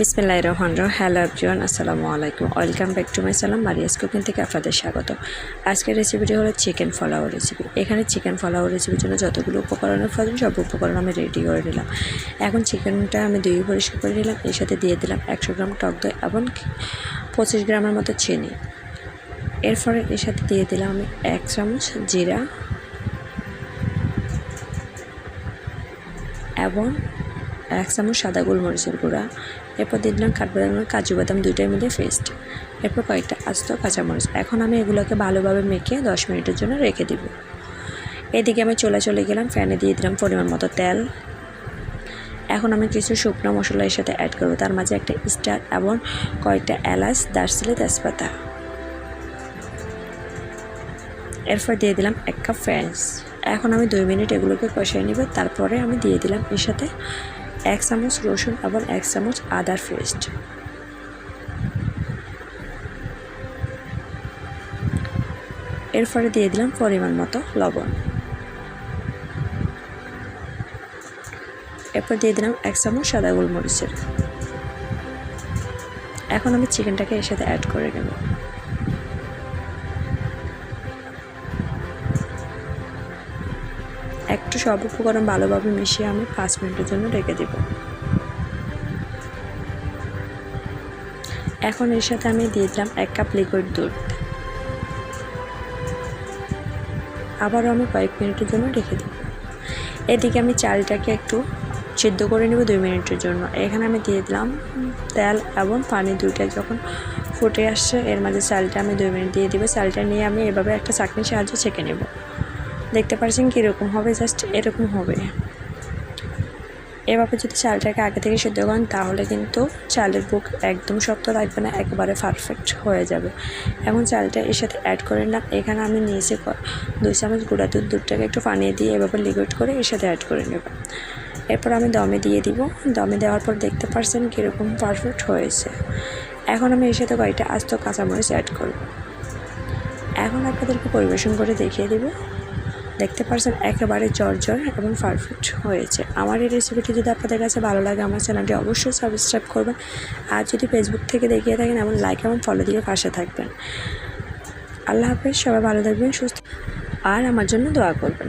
বিসমিল্লাহ রহমান রহ hello everyone আসসালামু আলাইকুম। ওয়েলকাম ব্যাক টু মাই সালাম মারিয়াস কুকিং থেকে আপনাদের স্বাগত। আজকের রেসিপিটি হলো চিকেন ফলাও রেসিপি এখানে চিকেন ফলাও রেসিপির জন্য যতগুলো উপকরণের প্রয়োজন, সব উপকরণ আমি রেডি করে নিলাম। এখন চিকেনটা আমি দুই পরিষ্কার করে নিলাম। এর সাথে দিয়ে দিলাম একশো গ্রাম টক দই এবং পঁচিশ গ্রামের মতো চিনি। এরপরে এর সাথে দিয়ে দিলাম আমি এক চামচ জিরা এবং এক চামচ সাদা গোলমরিচের গুঁড়া এরপর দিয়ে দিলাম কাঠবাদাম কাজু বাদাম দুইটার মধ্যে পেস্ট এরপর কয়েকটা আস্ত কাঁচামরিচ। এখন আমি এগুলোকে ভালোভাবে মেখে দশ মিনিটের জন্য রেখে দিব। এদিকে আমি চলে চলে গেলাম, ফ্যানে দিয়ে দিলাম পরিমাণ মতো তেল। এখন আমি কিছু শুকনো মশলা এর সাথে অ্যাড করব। তার মাঝে একটা স্টার এবং কয়েকটা এলাচ, দারচিনি, তেজপাতা। এরপর দিয়ে দিলাম এক কাপ ফ্রেন্স এখন আমি দুই মিনিট এগুলোকে কষিয়ে নিব। তারপরে আমি দিয়ে দিলাম এর সাথে এক চামচ রসুন এবং এক চামচ আদার পেস্ট। এরপরে দিয়ে দিলাম পরিমাণ মতো লবণ। এরপর দিয়ে দিলাম এক চামচ সাদা গোলমরিচের। এখন আমি চিকেনটাকে এর সাথে অ্যাড করে নেব। একটু সব উপকরণ ভালোভাবে মিশিয়ে আমি পাঁচ মিনিটের জন্য রেখে দেব। এখন এর সাথে আমি দিয়ে দিলাম এক কাপ লিকুইড দুধ। আবারও আমি কয়েক মিনিটের জন্য রেখে দেব। এদিকে আমি চালটাকে একটু সিদ্ধ করে নেব দুই মিনিটের জন্য। এখানে আমি দিয়ে দিলাম তেল এবং পানি দুইটা যখন ফুটে আসছে, এর মাঝে চালটা আমি দুই মিনিট দিয়ে দিব। চালটা নিয়ে আমি এভাবে একটা চাকনির সাহায্যে ছেঁকে নেব। দেখতে পাচ্ছেন কীরকম হবে জাস্ট এরকম হবে। এভাবে যদি চালটাকে আগে থেকে সেদ্ধ করেন, তাহলে কিন্তু চালের বুক একদম শক্ত থাকবে না, একেবারে পারফেক্ট হয়ে যাবে। এখন চালটা এর সাথে অ্যাড করে নিলাম। এখানে আমি নিয়েছি দুই চামচ গুঁড়া দুধ। দুধটাকে একটু পানিয়ে দিয়ে এভাবে লিকুইড করে এর সাথে অ্যাড করে নেব। এরপর আমি দমে দিয়ে দিব। দমে দেওয়ার পর দেখতে পারছেন কীরকম পারফেক্ট হয়েছে। এখন আমি এর সাথে কয়েকটা আস্ত কাঁচামরিচ অ্যাড করব। এখন আপনাদেরকে পরিবেশন করে দেখিয়ে দেবো। দেখতে পারছেন, একেবারে জর্জর এবং পারফেক্ট হয়েছে। আমার এই রেসিপিটি যদি আপনাদের কাছে ভালো লাগে, আমার চ্যানেলটি অবশ্যই সাবস্ক্রাইব করবেন। আর যদি ফেসবুক থেকে দেখিয়ে থাকেন, এমন লাইক এবং ফলো দিয়ে পাশে থাকবেন। আল্লাহ হাফেজ, সবাই ভালো থাকবেন, সুস্থ আর আমার জন্য দোয়া করবেন।